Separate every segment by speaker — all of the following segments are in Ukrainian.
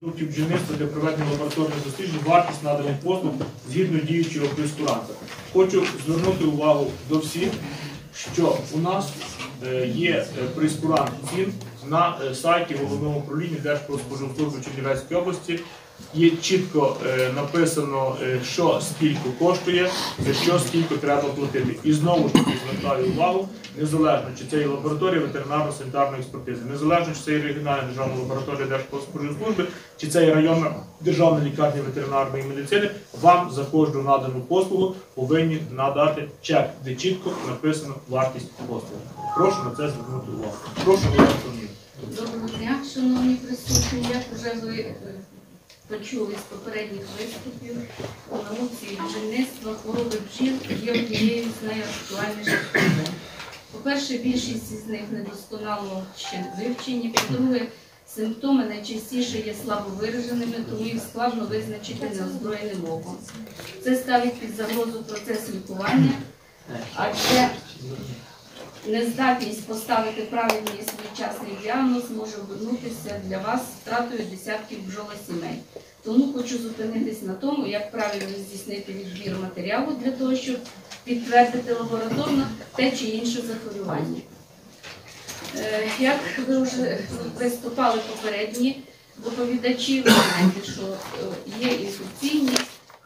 Speaker 1: продуктів бджільництва для проведення лабораторних досліджень вартість наданих послуг згідно діючого прескуранта. Хочу звернути увагу до всіх, що у нас е, є е, цін на е, сайті головного управління Держпродспоживслужби Чернівецької області. Є чітко е, написано, е, що скільки коштує, за що скільки треба платити. І знову ж таки звертаю увагу, незалежно чи це є лабораторія ветеринарно-санітарної експертизи, незалежно чи це є регіональна державна лабораторія Держпродспоживслужби, чи це є районна державна лікарня ветеринарної медицини, вам за кожну надану послугу повинні надати чек, де чітко написано вартість послуги. Прошу на це звернути увагу. Прошу вас
Speaker 2: Доброго дня, шановні присутні. Як вже ви почули з попередніх виступів, науці бджільництва хвороби бджіл є однією з найактуальніших проблем. По-перше, більшість із них недосконало ще вивчені. По-друге, симптоми найчастіше є слабо вираженими, тому їх складно визначити неозброєним оком. Це ставить під загрозу процес лікування, адже Нездатність поставити правильний своєчасний діагноз може обернутися для вас втратою десятків бджолосімей. Тому хочу зупинитись на тому, як правильно здійснити відбір матеріалу для того, щоб підтвердити лабораторно те чи інше захворювання. Е, Як ви вже виступали попередні доповідачі, ви знаєте, що е, є інфекційні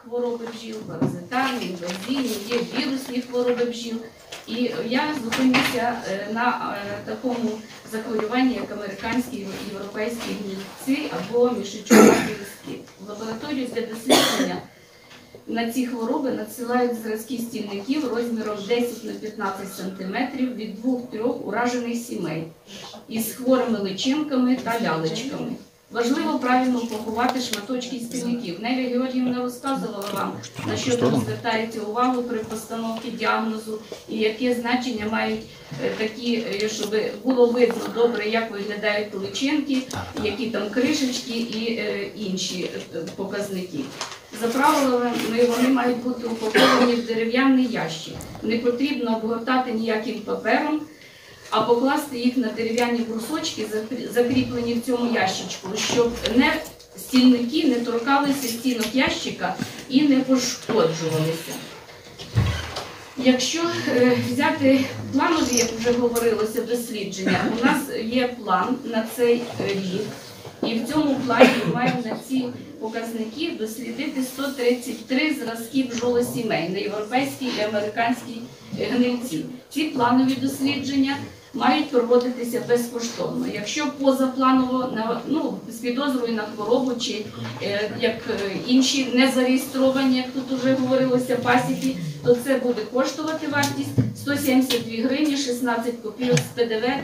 Speaker 2: хвороби бджіл, паразитарні, інвазійні, є вірусні хвороби бджіл. І я зупинюся е, на е, такому захворюванні, як американські європейські гнильці або мішечкові листки. В лабораторію для дослідження на ці хвороби надсилають зразки стільників розміром 10 на 15 см від 2-3 уражених сімей із хворими личинками та лялечками. Важливо правильно поховати шматочки стільників. Неля Георгіївна розказувала вам, на що ви звертаєте увагу при постановці діагнозу і яке значення мають е, такі, е, щоб було видно добре, як виглядають личинки, які там кришечки і е, інші показники. За правилами вони мають бути упаковані в дерев'яний ящик. Не потрібно обгортати ніяким папером, а покласти їх на дерев'яні брусочки, закрі- закріплені в цьому ящичку, щоб не стільники не торкалися стінок ящика і не пошкоджувалися. Якщо е, взяти планові, як вже говорилося, дослідження, у нас є план на цей рік, і в цьому плані ми маємо на ці показники дослідити 133 зразки бджолосімей на європейській і американській гнильці. Ці планові дослідження мають проводитися безкоштовно. Якщо позапланово ну з підозрою на хворобу чи е, як е, інші не зареєстровані, як тут вже говорилося, пасіки, то це буде коштувати вартість 172 гривні 16 копійок з ПДВ е,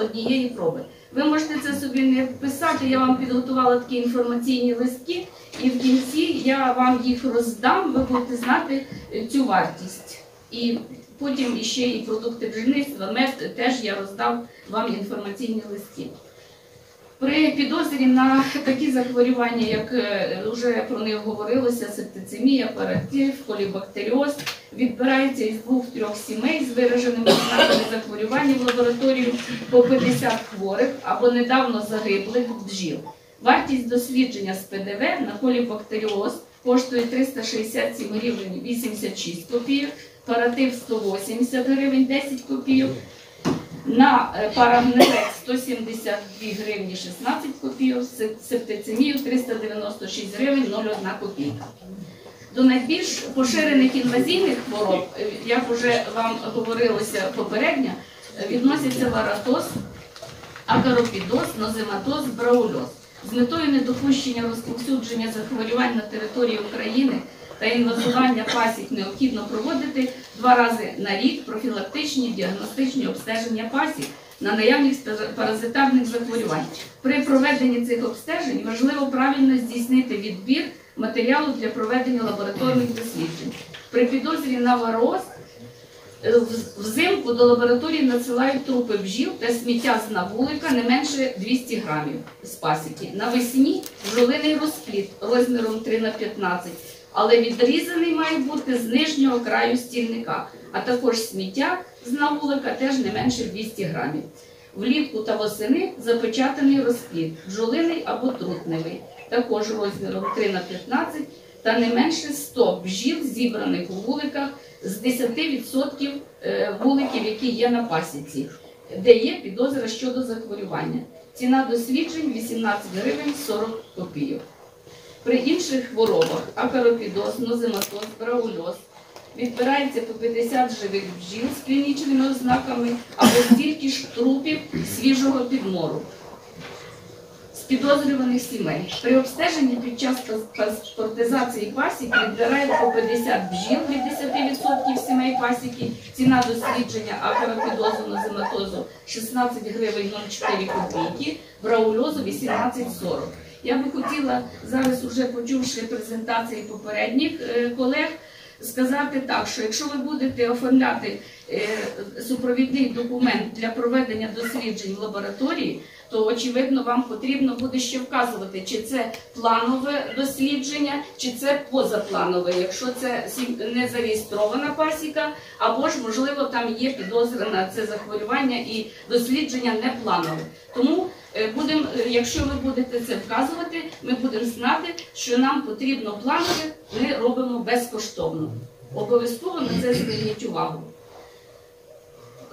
Speaker 2: однієї проби. Ви можете це собі не писати, я вам підготувала такі інформаційні листки, і в кінці я вам їх роздам, ви будете знати цю вартість. І потім іще і продукти бджільництва, мед теж я роздав вам інформаційні листки. При підозрі на такі захворювання, як е, вже про них говорилося, септицемія, паратиф, колібактеріоз, відбирається із двох-трьох сімей з вираженими ознаками захворювання в лабораторію по 50 хворих або недавно загиблих бджіл. Вартість дослідження з ПДВ на колібактеріоз коштує 367 гривень 86 копійок, паратив 180 гривень 10 копійок, на е, 172 гривні 16 копійок, септицемію 396 гривень 01 копійка. До найбільш поширених інвазійних хвороб, е, як вже вам говорилося попередньо, е, відносяться варатоз, акаропідоз, нозематоз, браульоз. З метою недопущення розповсюдження захворювань на території України та інвазування пасік необхідно проводити два рази на рік профілактичні діагностичні обстеження пасік на наявність паразитарних захворювань. При проведенні цих обстежень важливо правильно здійснити відбір матеріалу для проведення лабораторних досліджень. При підозрі на вароз е, взимку до лабораторії надсилають трупи бджіл та сміття з навулика не менше 200 грамів з пасіки. Навесні бджолиний розплід розміром 3 на 15 але відрізаний має бути з нижнього краю стільника, а також сміття з навулика теж не менше 200 грамів. Влітку та восени запечатаний розплід, бджолиний або трутневий. також розміром 3 на 15 та не менше 100 бджіл, зібраних у вуликах з 10% е, вуликів, які є на пасіці, де є підозра щодо захворювання. Ціна досліджень 18 гривень 40 копійок. При інших хворобах акаропідоз, нозематоз, браульоз відбирається по 50 живих бджіл з клінічними ознаками або стільки ж трупів свіжого підмору з підозрюваних сімей. При обстеженні під час пас- паспортизації пасіки відбирають по 50 бджіл від 10% сімей пасіки. Ціна дослідження акаропідозу нозематозу 16 гривень 04 копійки, браульозу 18,40. Я би хотіла зараз, уже почувши презентації попередніх е, колег, сказати так, що якщо ви будете оформляти е, супровідний документ для проведення досліджень в лабораторії, то очевидно вам потрібно буде ще вказувати, чи це планове дослідження, чи це позапланове, якщо це не зареєстрована пасіка, або ж можливо там є підозра на це захворювання і дослідження не планове. Тому е, будем, е, якщо ви будете це вказувати, ми будемо знати, що нам потрібно планове, ми робимо безкоштовно. Обов'язково на це зверніть увагу.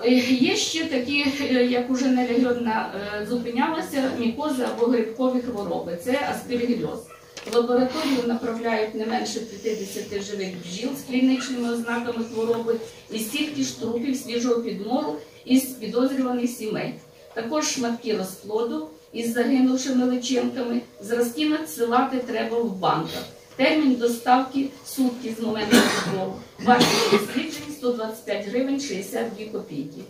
Speaker 2: Е, Є ще такі, е, як уже Нелегродна зупинялася, мікози або грибкові хвороби. Це аспіргільоз. В лабораторію направляють не менше 50 живих бджіл з клінічними ознаками хвороби і стільки ж трупів свіжого підмору із підозрюваних сімей. Також шматки розплоду із загинувшими личинками. Зразки надсилати треба в банках. Термін доставки сутки з моменту збору. Вартість досліджень 125 гривень 62 копійки.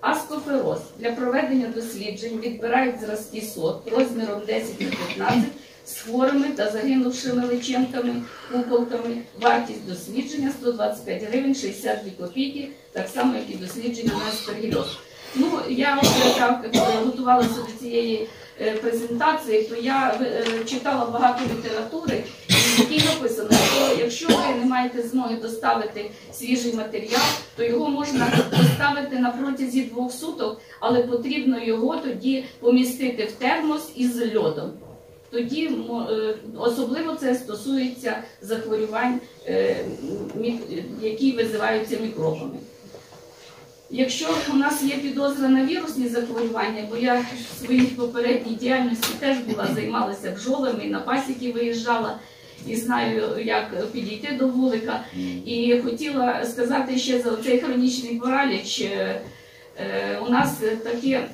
Speaker 2: Аскофероз. Для проведення досліджень відбирають зразки сот розміром 10 на 15 з хворими та загинувшими личинками, куколками. Вартість дослідження 125 гривень 62 копійки, так само, як і дослідження на аспергільоз. Ну, я готувалася до цієї е, презентації, то я е, читала багато літератури, якій написано, що якщо ви не маєте змоги доставити свіжий матеріал, то його можна доставити на протязі двох суток, але потрібно його тоді помістити в термос із льодом. Тоді е, особливо це стосується захворювань, е, які визиваються мікробами. Якщо у нас є підозра на вірусні захворювання, бо я в своїй попередній діяльності теж була займалася бджолами на пасіки виїжджала і знаю, як підійти до вулика. І хотіла сказати ще за цей хронічний параліч. е, е, У нас таке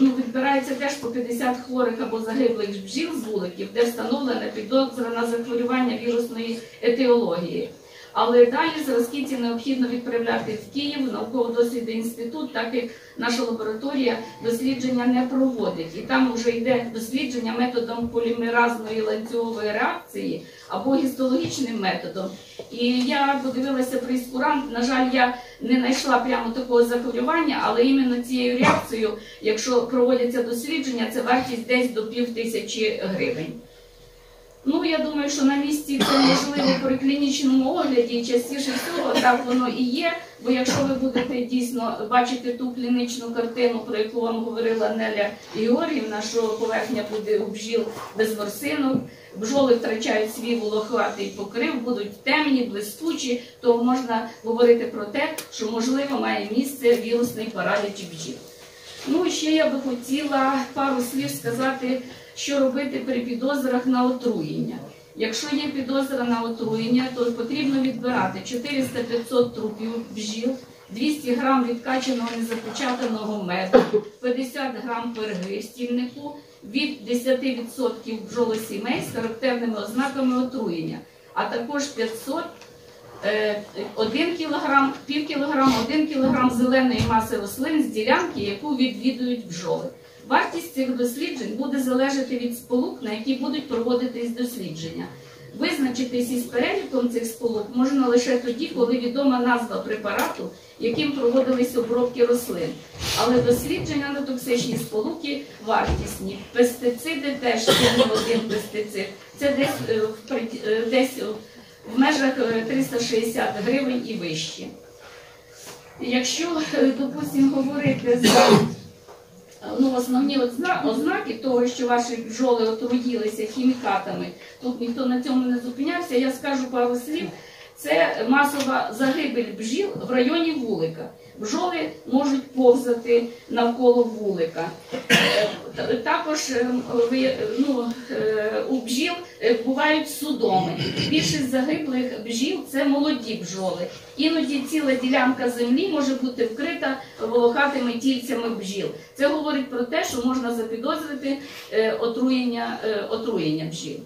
Speaker 2: ну, відбирається теж по 50 хворих або загиблих бджіл з вуликів, де встановлена підозра на захворювання вірусної етіології. Але далі зразки ці необхідно відправляти в Київ, науково-дослідний інститут, так як наша лабораторія дослідження не проводить. І там вже йде дослідження методом полімеразної ланцюгової реакції або гістологічним методом. І я подивилася прейскурант. На жаль, я не знайшла прямо такого захворювання, але іменно цією реакцією, якщо проводяться дослідження, це вартість десь до пів тисячі гривень. Ну, я думаю, що на місці це можливо при клінічному огляді частіше всього так воно і є. Бо якщо ви будете дійсно бачити ту клінічну картину, про яку вам говорила Неля Георгівна, що поверхня буде у бджіл без ворсинок, бджоли втрачають свій волохатий покрив, будуть темні, блискучі, то можна говорити про те, що можливо має місце вірусний параліч бджіл. Ну ще я би хотіла пару слів сказати, що робити при підозрах на отруєння. Якщо є підозра на отруєння, то потрібно відбирати 400-500 трупів бджіл, 200 грам відкачаного незапечатаного меду, 50 грам перги стільнику, від 10% бджолосімей з характерними ознаками отруєння, а також 500 е, 1 кг, пів кілограм, 1 кг зеленої маси рослин з ділянки, яку відвідують бджоли. Вартість цих досліджень буде залежати від сполук, на які будуть проводитись дослідження. Визначитись із переліком цих сполук можна лише тоді, коли відома назва препарату, яким проводились обробки рослин. Але дослідження на токсичні сполуки вартісні. Пестициди теж не один пестицид. Це десь, е, е, десь в межах е, 360 гривень і вищі. Якщо, е, допустимо, говорити за Ну, основні ознаки того, що ваші бджоли отруїлися хімікатами, тут ніхто на цьому не зупинявся. Я скажу пару слів. Це масова загибель бджіл в районі вулика. Бджоли можуть повзати навколо вулика. Е, Також е, ну, е, у бджіл е, бувають судоми. Більшість загиблих бджіл це молоді бджоли. Іноді ціла ділянка землі може бути вкрита волохатими тільцями бджіл. Це говорить про те, що можна запідозрити отруєння, отруєння бджіл.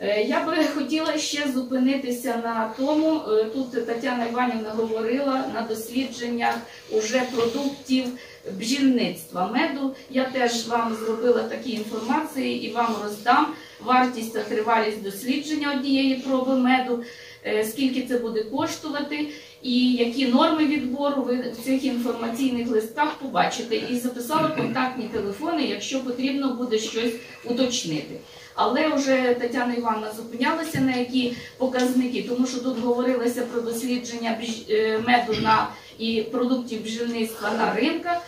Speaker 2: Е, Я би хотіла ще зупинитися на тому, е, тут Тетяна Іванівна говорила на дослідженнях уже продуктів бджільництва меду. Я теж вам зробила такі інформації і вам роздам вартість та тривалість дослідження однієї проби меду, е, скільки це буде коштувати і які норми відбору ви в цих інформаційних листках побачите. І записала контактні телефони, якщо потрібно буде щось уточнити. Але вже Тетяна Івановна зупинялася на які показники, тому що тут говорилося про дослідження е, меду на і продуктів бджільництва на ринках.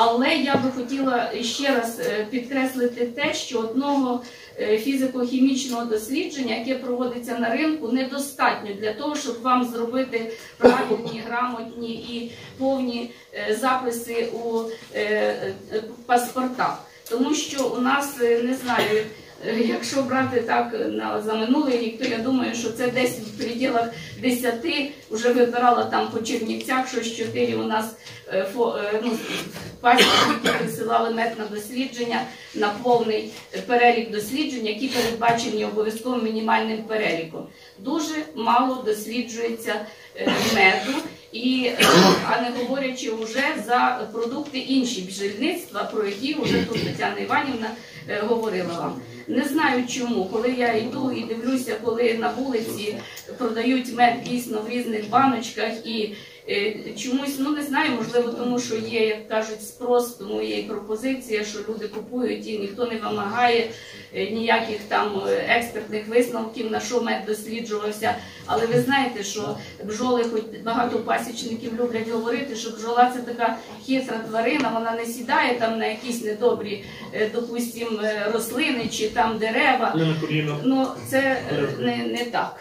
Speaker 2: Але я би хотіла ще раз е, підкреслити те, що одного е, фізико-хімічного дослідження, яке проводиться на ринку, недостатньо для того, щоб вам зробити правильні, грамотні і повні е, записи у паспортах. Тому що у нас не знаю. Якщо брати так на за минулий рік, то я думаю, що це десь в пределах 10, вже вибирала там по Чернівцях, що 4 у нас е, е, ну, пасічники присилали мед на дослідження на повний перелік досліджень, які передбачені обов'язковим мінімальним переліком. Дуже мало досліджується е, меду. І а не говорячи вже за продукти інші бджільництва, про які вже тут Тетяна Іванівна говорила вам. Не знаю чому, коли я йду і дивлюся, коли на вулиці продають мед дійсно в різних баночках і чомусь, ну не знаю, можливо, тому що є, як кажуть, спрос, тому є і пропозиція, що люди купують і ніхто не вимагає е, ніяких там е, експертних висновків, на що мед досліджувався. Але ви знаєте, що бджоли, хоч багато пасічників люблять говорити, що бджола це така хитра тварина, вона не сідає там на якісь недобрі, е, допустим, е, рослини чи там дерева. Ну це е, не, не так.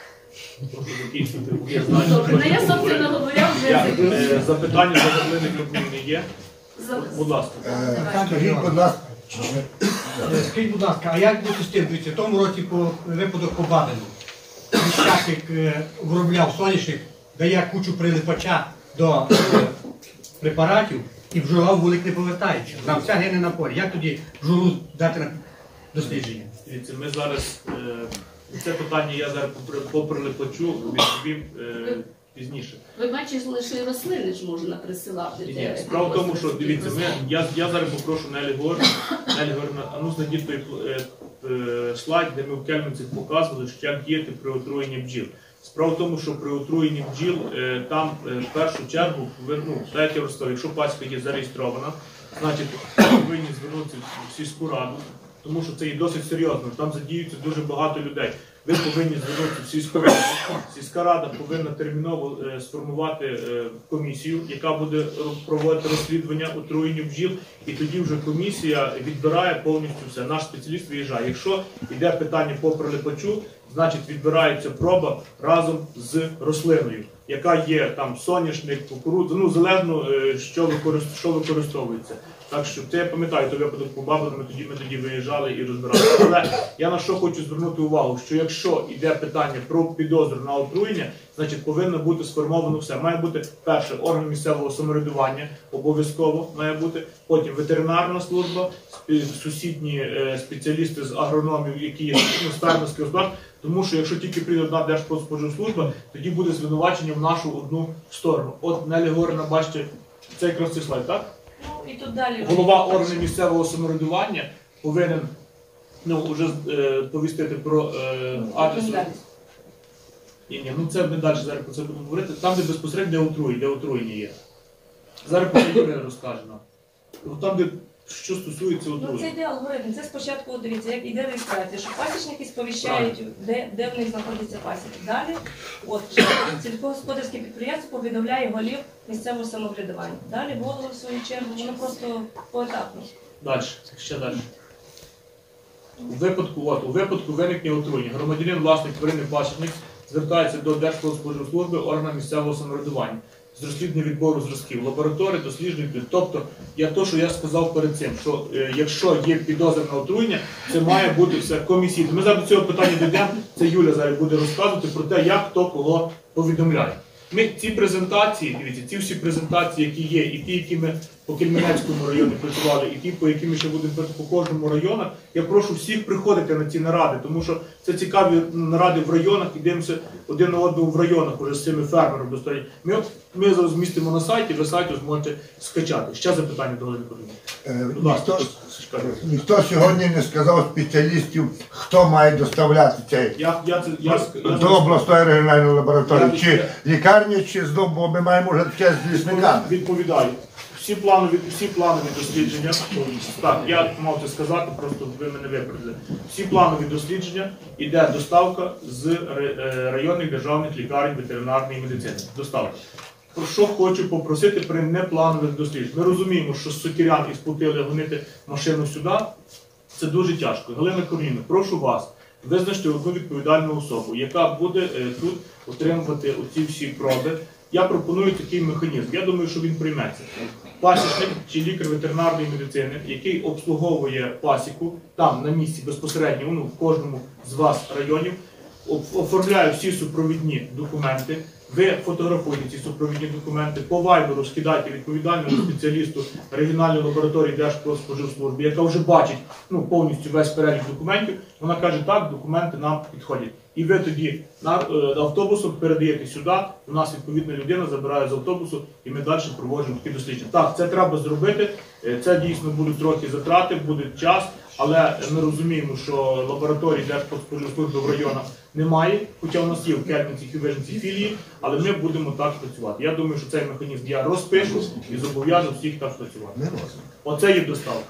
Speaker 1: Прошу закінчити. Я знаю,
Speaker 2: Добре, ну я
Speaker 1: хочете
Speaker 2: собственно
Speaker 1: говорити.
Speaker 2: говоря вже
Speaker 1: Я,
Speaker 2: закінчила.
Speaker 1: е, Запитання до Галини Клюквіни є?
Speaker 2: За-
Speaker 1: Будь ласка.
Speaker 3: Е, Скажіть, будь ласка,
Speaker 4: Е, Скажіть, будь ласка, а як бути з тим? Дивіться, в тому році по випадок по Бабину. Міщатик е, виробляв соняшник, дає кучу прилипача до е, препаратів і бджола вулик не повертається. Нам вся гине на полі. Як тоді бджолу дати на дослідження?
Speaker 1: Дивіться, ми зараз е, це питання я зараз попри- поприлипочу, відповім е, пізніше.
Speaker 2: Ви бачите, лише рослини ж можна присилати.
Speaker 1: Ні, Справа в тому, що дивіться, ми, я, я зараз попрошу Нелі Горн, Нелі Горн, а ну знайдіть той е, е, слайд, де ми в Кельмінцях показували, що як діяти при отруєнні бджіл. Справа в тому, що при отруєнні бджіл е, там е, в першу чергу, ну, так як я розказав, якщо пасіка є зареєстрована, значить повинні звернутися в сільську раду, тому що це є досить серйозно. Там задіються дуже багато людей. Ви повинні звернутися в сільську раду. Сільська рада повинна терміново е, сформувати е, комісію, яка буде проводити розслідування отруєння бджіл, і тоді вже комісія відбирає повністю все. Наш спеціаліст виїжджає. Якщо йде питання по прилипачу, значить відбирається проба разом з рослиною, яка є там соняшник, кукурудза, ну залежно е, що використ- що використовується. Так що це я пам'ятаю той випадок по бабину, ми тоді ми тоді виїжджали і розбирали. Але я на що хочу звернути увагу, що якщо йде питання про підозру на отруєння, значить повинно бути сформовано все. Має бути перше орган місцевого самоврядування, обов'язково має бути. Потім ветеринарна служба, сусідні е, спеціалісти з агрономів, які є ну, з фермерських. Тому що якщо тільки прийде одна Держпродспоживслужба, тоді буде звинувачення в нашу одну сторону. От Нелі Горина, бачите, це якраз цей слайд, так?
Speaker 2: Ну, і тут далі
Speaker 1: голова органів місцевого самоврядування повинен ну, вже е, повістити про е, адрес. Ні, ні, ну це ми далі зараз про це будемо говорити. Там, де безпосередньо де отруєння, де отруєння є. Зараз про це розкаже нам. От Там, де що стосується
Speaker 5: Ну це йде алгоритм. Це спочатку дивіться, як іде реєстрація, що пасічники сповіщають, де, де в них знаходиться пасіка. Далі, от сільськогосподарське підприємство повідомляє голів місцевого самоврядування. Далі голови в свою чергу, воно просто поетапно.
Speaker 1: Далі, ще далі. У випадку, от, у випадку виникнення отруєння громадянин, власник тварини пасічник звертається до Держпродспоживслужби органа місцевого самоврядування з розслідування відбору зразків, лабораторії, досліджень. Тобто, я то, що я сказав перед цим, що е, якщо є підозра на отруєння, це має бути все комісійно. Ми зараз до цього питання дійдемо. Це Юля зараз буде розказувати про те, як хто кого повідомляє. Ми ці презентації, дивіться, ці всі презентації, які є, і ті, які ми по Кельменецькому районі працювали, і ті, по які ми ще будемо працювати по кожному району, я прошу всіх приходити на ці наради, тому що це цікаві наради в районах, і дивимося один на одного в районах уже з цими фермерами. Ми, от- ми зараз змістимо на сайті, ви сайт зможете скачати. Ще запитання до Павлівни.
Speaker 3: Е, Ніхто, ніхто сьогодні не сказав спеціалістів, хто має доставляти цей
Speaker 1: Я, я, це, я, я,
Speaker 3: до обласної регіональної лабораторії.
Speaker 1: Я-
Speaker 3: Чи лікарні, чи знову, бо ми маємо вже таке з лісниками.
Speaker 1: Відповідаю. Всі планові, всі планові дослідження. Так, я мав це сказати, просто ви мене випередили. Всі планові дослідження іде доставка з е, районних державних лікарень ветеринарної медицини. Доставка. Про що хочу попросити при непланових дослідженнях. Ми розуміємо, що з сокирян і спутили гонити машину сюди. Це дуже тяжко. Галина Корніна, прошу вас визначити одну відповідальну особу, яка буде е, тут отримувати оці всі проби. Я пропоную такий механізм. Я думаю, що він прийметься. Пасічник чи лікар ветеринарної медицини, який обслуговує пасіку там на місці безпосередньо, ну в кожному з вас районів, оформляє всі супровідні документи. Ви фотографуєте ці супровідні документи, по вайберу скидайте відповідальному спеціалісту регіональної лабораторії Держпродспоживслужби, яка вже бачить ну, повністю весь перелік документів. Вона каже, так, документи нам підходять. І ви тоді на, е, автобусом передаєте сюди. У нас відповідна людина забирає з автобусу, і ми далі проводимо такі дослідження. Так, це треба зробити. е, Це дійсно будуть трохи затрати, буде час, але ми розуміємо, що лабораторії Держпродспоживслужби в районах немає, хоча у нас є в Кельниці і Вижниці філії, але ми будемо так працювати. Я думаю, що цей механізм я розпишу і зобов'яжу всіх так працювати. Оце є доставка.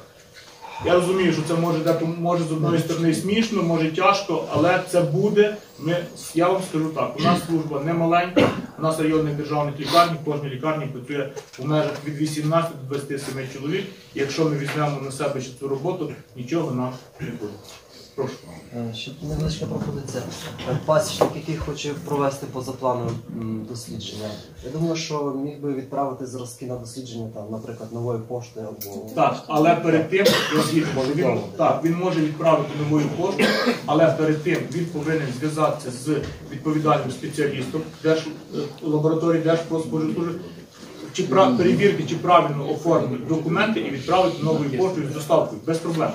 Speaker 1: Я розумію, що це може дати може з одної сторони смішно, може тяжко, але це буде. Ми я вам скажу так: у нас служба не маленька, у нас районних державних лікарні, кожній лікарні працює в межах від 18 до 27 чоловік. Якщо ми візьмемо на себе цю роботу, нічого нам не буде. Прошу.
Speaker 6: Е, Ще невеличка пропозиція. Е, Пасічник, який хоче провести позапланове м, дослідження, я думаю, що міг би відправити зразки на дослідження, там, наприклад, новою поштою або
Speaker 1: Так, але перед тим він, так, він може відправити новою поштою, але перед тим він повинен зв'язатися з відповідальним спеціалістом Держ, е, лабораторії Держпродспоживслужби, чи пра- перевірити, чи правильно оформити документи і відправити новою поштою з доставкою без проблем.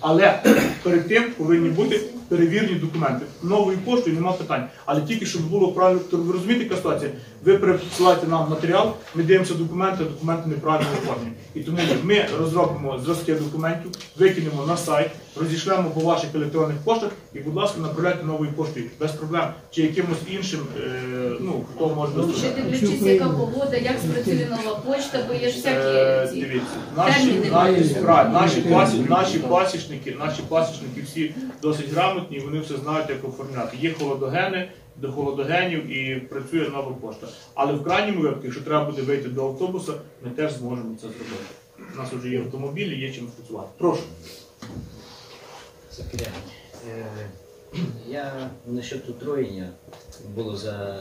Speaker 1: Але перед тим повинні бути перевірені документи. Новою поштою нема питань. Але тільки щоб було правильно, розуміти, ви розумієте, яка ситуація? Ви присилаєте нам матеріал, ми дивимося документи, документи неправильно оформлені. І тому ми розробимо зразки документів, викинемо на сайт, розійшлемо по ваших електронних поштах і, будь ласка, направляйте новою поштою без проблем. Чи якимось іншим, е, ну хто може
Speaker 2: Ще дивлячись, яка погода, як спрацює нова почта, бо є ж
Speaker 1: Е,
Speaker 2: всякі.
Speaker 1: Дивіться, наші, наші, наші, пасі, наші пасічники, наші пасічники всі досить грамотні, вони все знають, як оформляти. Є холодогени, до холодогенів і працює нова пошта. Але в крайньому випадку, якщо треба буде вийти до автобуса, ми теж зможемо це зробити. У нас вже є автомобілі, є чим працювати. Прошу.
Speaker 7: Е, Я насчет отруєння було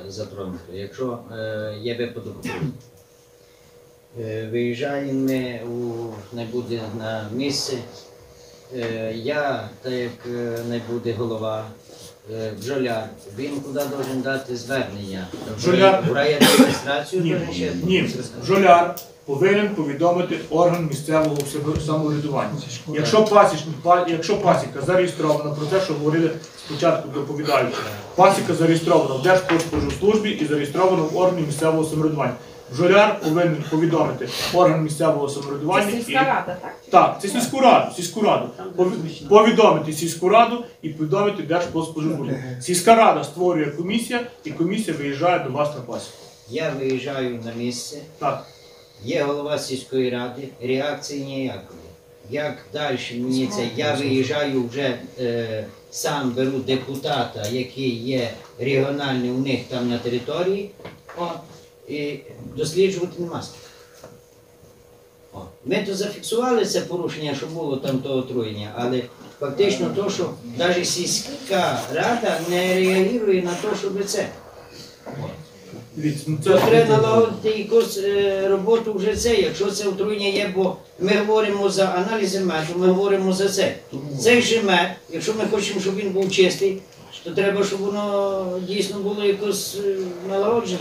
Speaker 7: затронуто. Якщо е, є випадок, е, виїжджаємо ми у не буде на місце. Я, так як е, не буде голова, е, бджоляр, він куди должен дати звернення?
Speaker 1: Бджоляр-
Speaker 7: В райадміністрацію
Speaker 1: Ні,
Speaker 7: должен ще?
Speaker 1: ні, бджоляр повинен повідомити орган місцевого самоврядування. Якщо пасічник, па- якщо пасіка зареєстрована про те, що говорили спочатку доповідаючи, пасіка зареєстрована в Держпродспоживслужбі і зареєстрована в органі місцевого самоврядування. Бджоляр повинен повідомити орган місцевого самоврядування
Speaker 2: Це
Speaker 1: і
Speaker 2: сільська рада, так?
Speaker 1: так, це сільську раду, сільську раду. Повідомити сільську раду і повідомити Держпродспоживслужбу. Сільська рада створює комісія, і комісія виїжджає до вас на пасіку.
Speaker 7: Я виїжджаю на місце,
Speaker 1: Так.
Speaker 7: є голова сільської ради, реакції ніякої. як далі мені це, я виїжджаю вже е, сам беру депутата, який є регіональний у них там на території, о, і досліджувати нема. з. О, Ми то зафіксували це порушення, що було там того отруєння, але фактично то, що навіть сільська рада не реагує на те, щоб це.
Speaker 1: Ну
Speaker 7: Це
Speaker 1: це
Speaker 7: треба налагодити якусь е, роботу вже це, якщо це отруєння є, бо ми говоримо за аналізи меду, ми говоримо за це. Цей же мед, якщо ми хочемо, щоб він був чистий, то треба, щоб воно дійсно було якось е, налагоджено.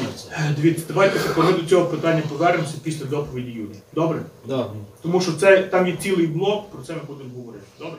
Speaker 1: Дивіться, давайте ми до цього питання повернемося після доповіді Юрі. Добре?
Speaker 7: Добре,
Speaker 1: Тому що це там є цілий блок, про це ми будемо говорити.
Speaker 7: Добре.